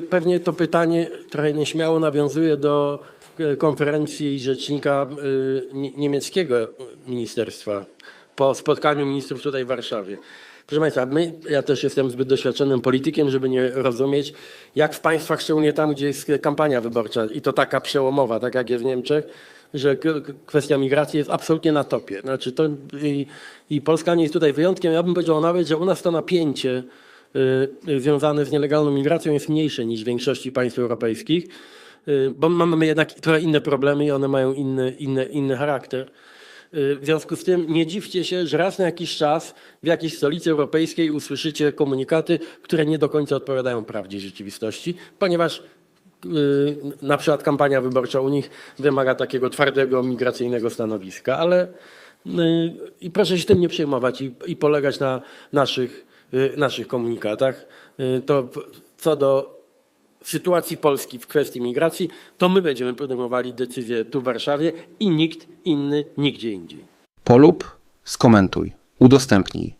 Pewnie to pytanie trochę nieśmiało nawiązuje do e, konferencji rzecznika nie- niemieckiego ministerstwa po spotkaniu ministrów tutaj w Warszawie. Proszę Państwa, my, ja też jestem zbyt doświadczonym politykiem, żeby nie rozumieć, jak w państwach, szczególnie tam, gdzie jest kampania wyborcza i to taka przełomowa, tak jak jest w Niemczech, że kwestia migracji jest absolutnie na topie. Znaczy to, i, I Polska nie jest tutaj wyjątkiem. Ja bym powiedział nawet, że u nas to napięcie y, związane z nielegalną migracją jest mniejsze niż w większości państw europejskich, y, bo mamy jednak trochę inne problemy i one mają inny, inny, inny charakter. Y, W związku z tym nie dziwcie się, że raz na jakiś czas w jakiejś stolicy europejskiej usłyszycie komunikaty, które nie do końca odpowiadają prawdzie rzeczywistości, ponieważ y, na przykład kampania wyborcza u nich wymaga takiego twardego migracyjnego stanowiska, ale y, i proszę się tym nie przejmować i, i polegać na naszych, y, naszych komunikatach. Y, To co do sytuacji Polski w kwestii migracji, to my będziemy podejmowali decyzje tu w Warszawie i nikt inny nigdzie indziej. Polub, skomentuj, udostępnij.